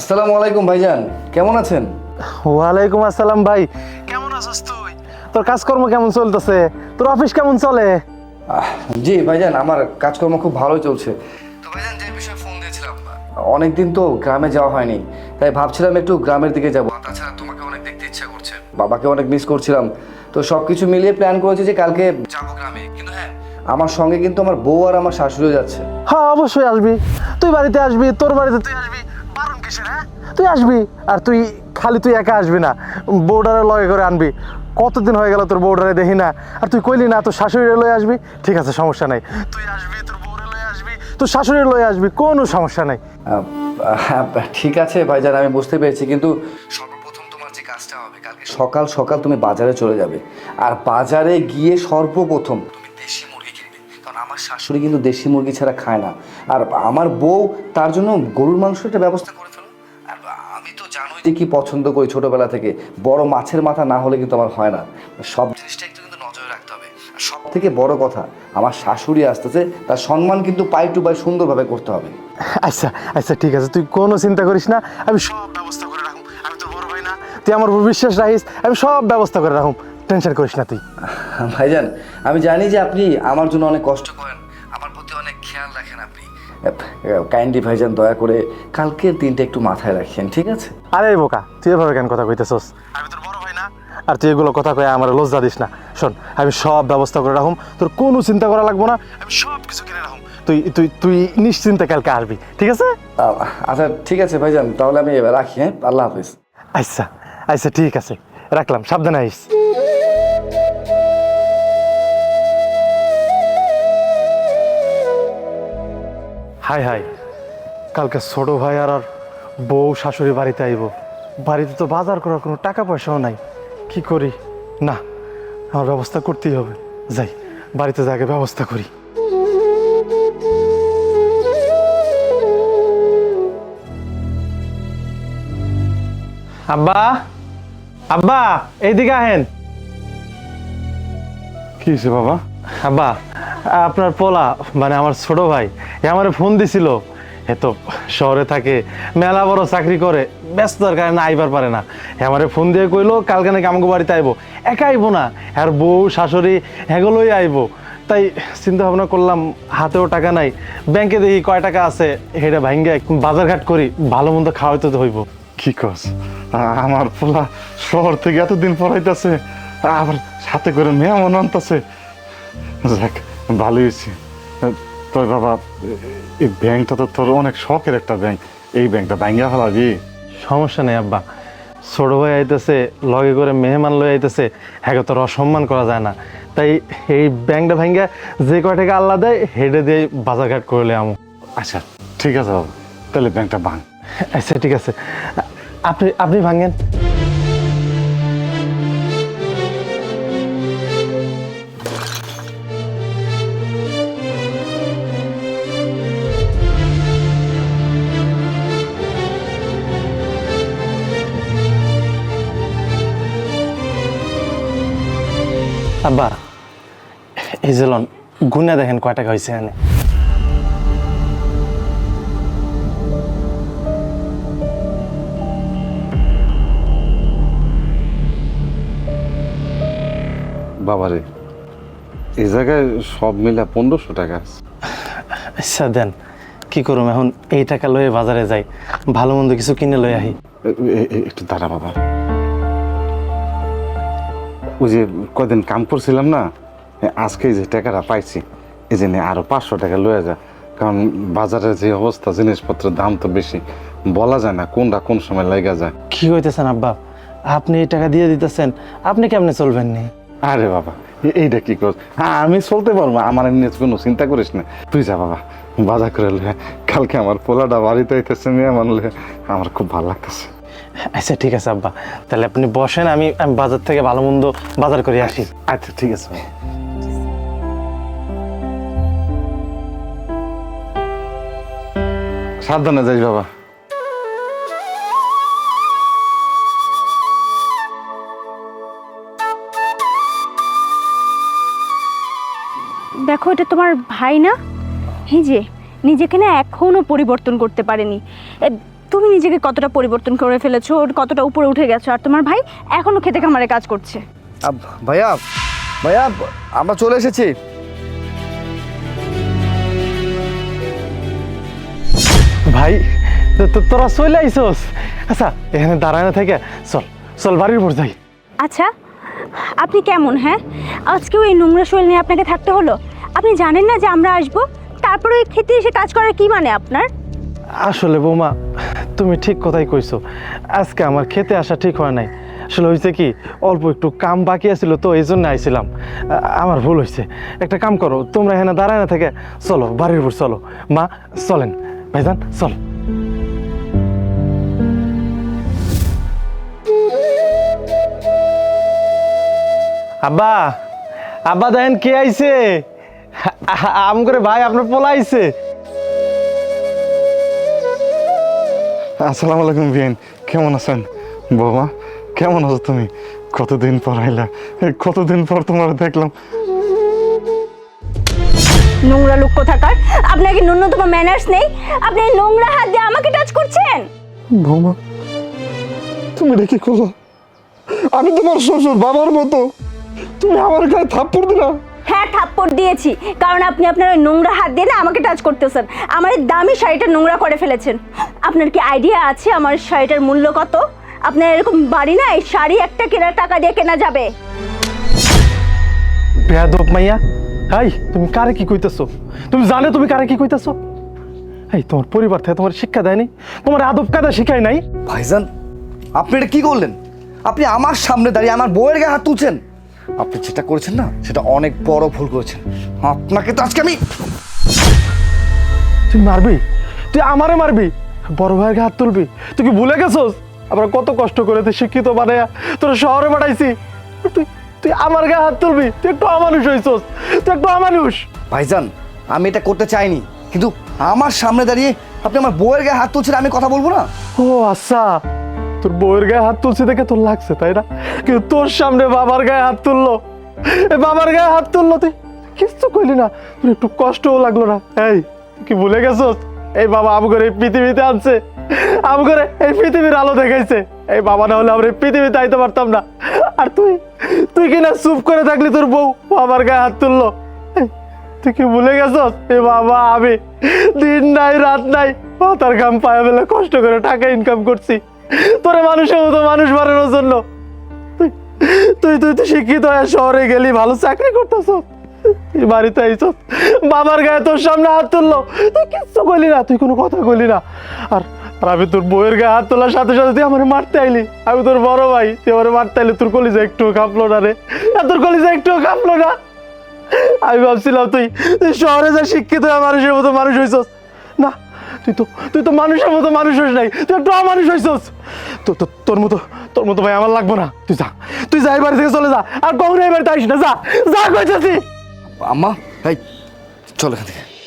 আসসালামু আলাইকুম ভাইজান কেমন আছেন? ওয়ালাইকুম আসসালাম ভাই। কেমন আছিস তুই? তোর কাজকর্ম কেমন চলতেছে? তোর অফিস কেমন চলে? জি ভাইজান আমার কাজকর্ম খুব ভালোই চলছে। তো ভাইজান যে বিষয়ে ফোন দিয়েছিলাম অনেকদিন তো গ্রামে যাওয়া হয়নি তাই ভাবছিলাম একটু গ্রামের দিকে যাব। তাছাড়া তোমাকে অনেক দেখতে ইচ্ছা করছে। বাবাকে অনেক মিস করছিলাম। তো সব কিছু মিলিয়ে প্ল্যান করেছি যে কালকে যাব গ্রামে কিন্তু হ্যাঁ। আমার সঙ্গে কিন্তু আমার বউ আর আমার শাশুড়িও যাচ্ছে। হ্যাঁ অবশ্যই আসবি। তুই বাড়িতে আসবি তোর বাড়িতে তুই আসবি? তুই আসবি? আর তুই খালি তুই একা আসবি না। বউডারে লগে করে আনবি। কতদিন হয়ে গেল তোর বউডারে দেখি না। আর তুই কইলি না তোর শাশুড়ি লয়ে আসবি? ঠিক আছে সমস্যা নাই। তুই আসবি তোর বউরে লয়ে আসবি তোর শাশুড়ি লয়ে আসবি কোনো সমস্যা নাই। হ্যাঁ, ঠিক আছে ভাইজান আমি বুঝতে পেরেছি কিন্তু সর্বপ্রথম তোমার যে কাজটা হবে কালকে সকাল সকাল তুমি বাজারে চলে যাবে। আর বাজারে গিয়ে সর্বপ্রথম তুমি দেশি মুরগি কিনবে কারণ আমার শাশুড়ি কিন্তু দেশি মুরগি ছাড়া খায় না। আর আমার বউ তার জন্য গরুর মাংসটা ব্যবস্থা তো কি পছন্দ করি ছোটবেলা থেকে? বড় মাছের মাথা না হলে কিন্তু আমার হয় না। সব জিনিসটা একটু কিন্তু নজরে রাখতে হবে। সব থেকে বড় কথা আমার শাশুড়ি আসতেছে তার সম্মান কিন্তু পাই টু পাই সুন্দরভাবে করতে হবে। আচ্ছা আচ্ছা ঠিক আছে। তুই কোনো চিন্তা করিস না। আমি সব ব্যবস্থা করে রাখুম। আমি তোর বড় ভাই না। তুই আমার উপর বিশ্বাস রাখিস। আমি সব ব্যবস্থা করে রাখুম। টেনশন করিস না তুই। ভাইজান আমি জানি যে আপনি আমার জন্য অনেক কষ্ট করেন। কাইন্ডলি ভাইজান দয়া করে কালকের দিনটা একটু মাথায় রাখেন ঠিক আছে? আরে বোকা তুই এভাবে কেন কথা কইতেছস? আমি তোর বড় ভাই না। আর তুই এগুলো কথা কয়ে আমার লজ্জা দিস না। শোন আমি সব ব্যবস্থা করে রাখুম তোর কোনো চিন্তা করা লাগবো না। আমি সব কিছু কিনে রাখুম। তুই তুই তুই নিশ্চিন্তে কালকে আসবি ঠিক আছে? আচ্ছা ঠিক আছে ভাইজান তাহলে আমি এবার রাখি হ্যাঁ? আল্লাহ হাফিজ। আচ্ছা আচ্ছা ঠিক আছে রাখলাম সাবধানে আইস। High high. কালকে ছোট ভাই আর আর বউ শাশুড়ি বাড়িতে আইব। বাড়িতে তো বাজার করার কোনো টাকা পয়সাও নাই। কি করি? না আমার ব্যবস্থা করতেই হবে। যাই বাড়িতে যাকে ব্যবস্থা করি। আব্বা আব্বা এইদিকে আহেন। কি হয়েছে বাবা? আব্বা আপনার পোলা মানে আমার ছোট ভাই আমারে ফোন দিছিল। এ তো শহরে থাকে, মেলা বড় চাকরি করে ব্যস্ততার কারণে আইবার পারে না। আমারে ফোন দিয়ে কইলো, কালকে নাকি আমাকে বাড়িতে আইবো। একা আইবো না, আর বউ, শাশুড়ি, এগুলোই আইবো। তাই চিন্তা ভাবনা করলাম, হাতেও টাকা নাই। ব্যাংকে দেখি কয় টাকা আছে, হেটা ভাঙ্গে বাজারঘাট করি, ভালো মন্দ খাওয়াইতে তো হইব। কি কস? আমার পোলা শহর থেকে এতদিন পড়াইতেছে, আবার সাথে করে মেহমান আনতেছে। যাক ভালোই হয়েছে তোর বাবা এই ব্যাংকটা তো তোর অনেক শখের একটা ব্যাংক। এই ব্যাংকটা ভাঙ্গা ফেলাবি সমস্যা নেই আব্বা। ছোট ভাই আইতেছে লগে করে মেহমান লয়ে আইতেছে হ্যাঁ তোর অসম্মান করা যায় না। তাই এই ব্যাংকটা ভাঙ্গা যে কয় টাকা আল্লাহ দেয় হেডে দিয়ে বাজারঘাট করলে আমু। আচ্ছা ঠিক আছে বাবা তাহলে ব্যাংকটা ভাঙ। আচ্ছা ঠিক আছে। আপনি আপনি ভাঙেন। আব্বা এই যে লন গুনে দেখেন কয় টাকা হয়েছে এখানে বাবারে এই জায়গায় সব মিলে পনেরোশো টাকা আছে। আচ্ছা দেন কি করুম? এখন এই টাকা লয়ে বাজারে যাই ভালো মন্দ কিছু কিনে লয়ে আহি। একটু দাঁড়া বাবা। ওই যে কদিন কাম করছিলাম না আজকে যে টাকাটা পাইছি এই জন্য আরও পাঁচশো টাকা লয়ে যা। কারণ বাজারের যে অবস্থা জিনিসপত্রের দাম তো বেশি। বলা যায় না কোনটা কোন সময় লেগে যায়। কি হইতেছেন আব্বা? আপনি এই টাকা দিয়ে দিতেছেন আপনি কেমনে চলবেন নি আরে বাবা এইটা কি কর হ্যাঁ আমি চলতে পারব আমার এমনি কোনো চিন্তা করিস না। তুই যা বাবা বাজার করে কালকে আমার পোলাটা বাড়িতে আইতেছে মেয়ে মানলে আমার খুব ভালো লাগতেছে। আচ্ছা ঠিক আছে আব্বা। তাহলে আপনি বসেন আমি আমি বাজার থেকে ভালো মন্দ বাজার করে আসি। আচ্ছা ঠিক আছে। সাবধানে যাই বাবা। দেখো এটা তোমার ভাই না? এই যে নিজেকে না এখনও পরিবর্তন করতে পারেনি। তুমি নিজেকে কতটা পরিবর্তন করে ফেলেছো ওর কতটা উপরে উঠে গেছো আর তোমার ভাই এখনও খেতে খামারে কাজ করছে? আব- ভাইয়া ভাইয়া আমরা চলে এসেছি। ভাই তো- তো- তোরা চলে আইসস। আচ্ছা এখানে দাঁড়ায় না থেকে চল চল বাড়ির উপর যাই। আচ্ছা আপনি কেমন হ্যাঁ? আজকেও এই নোংরা শরীর নিয়ে আপনাকে থাকতে হলো? আপনি জানেন না যে আমরা আসব? তারপরে ওই খেতে এসে কাজ করার কি মানে আপনার? আসলে বৌমা তুমি ঠিক কথাই কইছো। আজকে আমার খেতে আসা ঠিক হয় নাই। আসলে হয়েছে কি, অল্প একটু কাম বাকি আছিল তো এই জন্য আইছিলাম আমার ভুল হয়েছে একটা কাম করো, তোমরা এখানে দাঁড়ায় না থেকে চলো, বাড়ির উপর চলো। মা, চলেন। ভাইজান, চল। আব্বা আব্বা দেখেন কে আইছে? আম করে ভাই আপনার পোলা আইছে আসসালামু আলাইকুম বিয়ান কেমন আছেন? বাবা কেমন আছো তুমি? কতদিন পর আইলা? কতদিন পর তোমার দেখলাম। নোংরা লোক কোথাকার? আপনার কি ন্যূনতম ম্যানার্স নেই? আপনি নোংরা হাত দিয়ে আমাকে টাচ করছেন? বৌমা তুমি এটা কি আমি তোমার শ্বশুর বাবার মতো। তুমি আমার গায়ে থাপ্পড় দিলা। হ্যাঁ থাপ্পড় দিয়েছি। কারণ আপনি আপনার ওই নোংরা হাত দিয়ে না আমাকে টাচ করতেছেন। আমার এই দামি শাড়িটা নোংরা করে ফেলেছেন। আপনার কি আইডিয়া আছে আমার শাড়িটার মূল্য কত? আপনার এরকম বাড়ি না এই শাড়ি একটা কেনার টাকা দিয়ে কেনা যাবে? বেয়াদব মাইয়া। হাই তুমি কারে কি কইতেছো? তুমি জানো তুমি কারে কি কইতেছো? এই তোমার পরিবার থেকে তোমার শিক্ষা দেয়নি। তোমার আদব কাদা শিখায় নাই। ভাইজান আপনি এটা কি করলেন? আপনি আমার সামনে দাঁড়িয়ে আমার বউয়ের গায়ে হাত তুলছেন? আপনি যেটা করেছেন না সেটা অনেক বড় ভুল করেছেন। আপনাকে তো আজকে আমি তুই মারবি? তুই আমারে মারবি? বড় ভাইয়ের হাত তুলবি? তুই কি ভুলে গেছোস? আমরা কত কষ্ট করে তুই শিক্ষিত বানায়া তোর শহরে পাঠাইছি। তুই তুই আমার গায়ে হাত তুলবি? তুই একটু আমানুষ হইছস। তুই একটু অমানুষ। ভাইজান আমি এটা করতে চাইনি কিন্তু আমার সামনে দাঁড়িয়ে আপনি আমার বউয়ের গায়ে হাত তুলছেন আমি কথা বলব না? ও আচ্ছা। তোর বউয়ের গায়ে হাত তুলছে দেখে তোর লাগছে, তাই না? কিন্তু তোর সামনে বাবার গায়ে হাত তুললো। বাবার গায়ে হাত তুললো তুই। কিচ্ছু কইলি না। তোর একটু কষ্টও লাগল না। এই কি ভুলে গেছস? এই বাবা আম করে পৃথিবীতে আনছে। আম করে এই পৃথিবীর আলো দেখাইছে। এই বাবা না হলে আমরা পৃথিবীতে আইতে পারতাম না। আর তুই তুই কি না চুপ করে থাকলি তোর বউ? বাবার গায়ে হাত তুললো। তুই কি ভুলে গেছস? এ বাবা, আমি দিন নাই, রাত নাই, মাথার ঘাম পায়ে ফেলে কষ্ট করে টাকা ইনকাম করছি। তোরে মানুষের মতো মানুষ বানানোর জন্য। তুই তুই তো শিক্ষিত শহরে গেলি, ভালো চাকরি করতেছ। বাড়িতে আইছস বাবার গায়ে তোর সামনে হাত তুললো। তুই কিচ্ছু না, তুই কোনো কথা না। আর আর আমি তোর বউয়ের গায়ে হাত তোলার সাথে সাথে তুই আমার মারতে আইলি। আমি তোর বড় ভাই, তুই আমার মারতে আইলি, তোর কলিজা একটুও কাঁপলো না রে। তোর কলিজা একটুও কাঁপলো না। আমি ভাবছিলাম তুই তুই শহরে যা শিক্ষিত মানুষের মতো মানুষ না তুই তো তুই তো মানুষের মতো মানুষ হইস নাই। তুই একটু মানুষ হইছস তো, তো- তোর মতো তোর মতো ভাই আমার লাগবো না। তুই যা তুই যা এই বাড়ি থেকে চলে যা। আর কখনো এই বাড়িতে আসিস না, যা যা কইতেছি। আম্মা, এই, চল এখান থেকে।